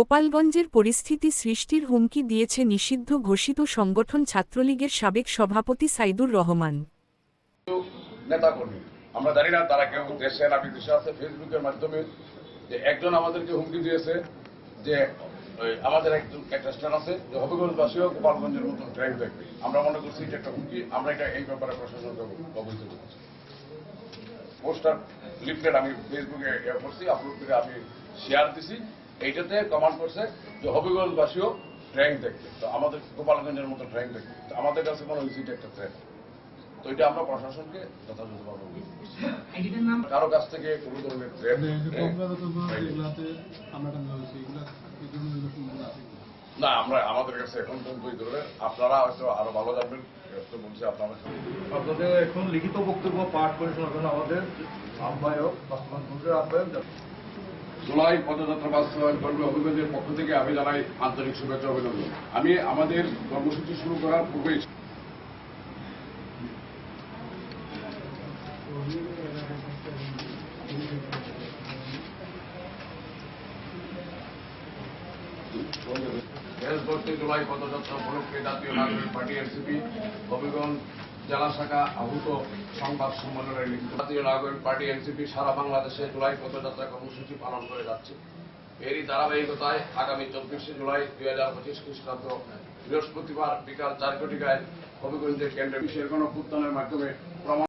গোপালগঞ্জের পরিস্থিতি সৃষ্টির হুমকি দিয়েছে নিষিদ্ধ ঘোষিত সংগঠন ছাত্রলীগের সাবেক সভাপতি সাইদুর রহমান। আমরা জানি না তারা কেউ দেশে না বিদেশে আছে ফেসবুকের মাধ্যমে, যে একজন আমাদেরকে হুমকি দিয়েছে, যে আমাদের একজন একটা স্টার আছে, যে হবিগঞ্জবাসীও গোপালগঞ্জের মতো ট্রেন দেখবে আমরা মনে করছি যে একটা হুমকি, আমরা এটা এই ব্যাপারে প্রশাসনকে অবহিত করছি। পোস্টার লিফলেট আমি ফেসবুকে করছি আপলোড করে আমি শেয়ার দিছি। এইটাতে কমান্ড করছে যে হবিগঞ্জবাসীও ট্রেন দেখবে তো আমাদের গোপালগঞ্জের মতো ট্রেন দেখবে তো আমাদের কাছে মনে হয়েছে এটা একটা ট্রেন তো এটা আমরা প্রশাসনকে যথাযথভাবে কারও কাছ থেকে কোনো ধরনের আছে? না আমরা আমাদের কাছে এখন পর্যন্ত এই ধরনের আপনারা হয়তো আরও ভালো জানবেন। বলছি আপনারা আপনাদের এখন লিখিত বক্তব্য পাঠ করে শোনাবেন আমাদের আহ্বায়ক বাস্তবায়ন আহ্বায়ক জুলাই পদযাত্রা বাস্তবায়ন কর্মী অভিযোগের পক্ষ থেকে আমি জানাই আন্তরিক শুভেচ্ছা অভিনন্দন। আমি আমাদের কর্মসূচি শুরু করার পূর্বেই জুলাই পদযাত্রা উপলক্ষে জাতীয় নাগরিক পার্টি, এনসিপি হবিগঞ্জ জেলা শাখা আহত সংবাদ সম্মেলনের লিখিত জাতীয় নাগরিক পার্টি এনসিপি সারা বাংলাদেশে জুলাই পদযাত্রা কর্মসূচি পালন করে যাচ্ছে। এরই ধারাবাহিকতায় আগামী চব্বিশে জুলাই দুই হাজার পঁচিশ খ্রিস্টাব্দ বৃহস্পতিবার বিকাল চার কোটিকায় হবিগঞ্জের কেন্দ্রে বিশেষ গণপুত্থানের মাধ্যমে